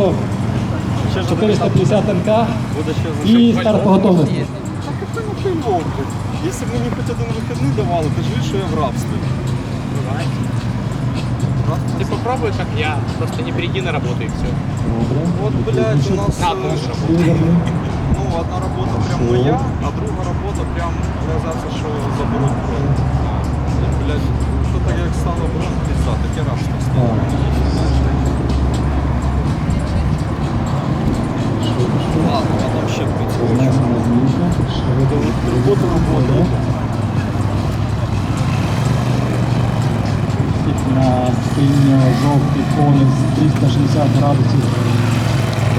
готові. 450 НК Буде ще за і старт по готовності. Какой нахуй лов, блядь? Если бы мне хоть один выходный давали, ты же видишь, что я в рабстве. Ты попробуй, как я. Просто не приди на работу и все. Добре. Вот, блядь, у нас... На, э, будешь работать. Виверни. Ну, одна работа прям моя, а друга работа прям оказаться, що заберуть кров. І, блядь, що так як стало бронь, синьо-жовтий конус 360 градусів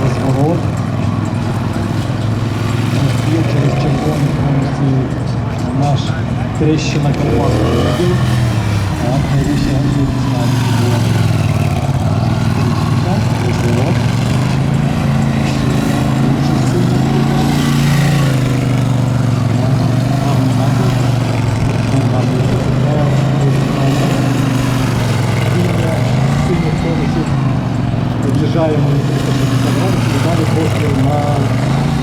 розворот. Ось через червоні конус наш трещина карпатський відділ. Об'їжджаємо на 360 градусів і далі просто на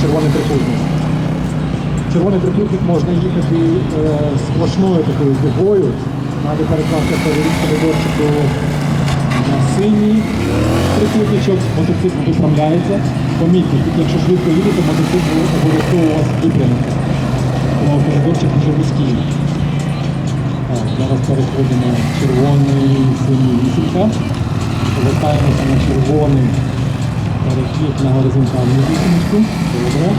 червоний трикутник. Червоний трикутник можна їхати е, сплошною такою дугою. Треба перекласти коридорчику на синій трикутничок, мотоцикл виправляється. Помітьте, тільки якщо швидко їдете, мотоцикл обов'язково у вас випрямиться. Тому коридорчик дуже вузький. Зараз переходимо червоний синій вісімка. Повертаємося на червоний перехід на горизонтальну вісімочку. Добре.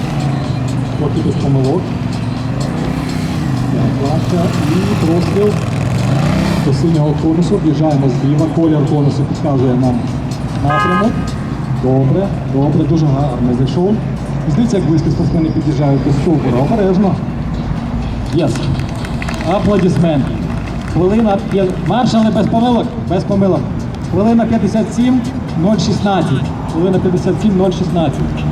Поки без помилок. Так. І простріл до синього конусу. В'їжджаємо зліва. Колір конусу підказує нам напрямок. Добре, добре, дуже гарно зайшов. І Дивіться, як близько спортсмени під'їжджають до стовбура. Обережно. Єс. Аплодисменти. Хвилина марш, але без помилок. Без помилок. Хвилина 57 016. Хвилина 57 016.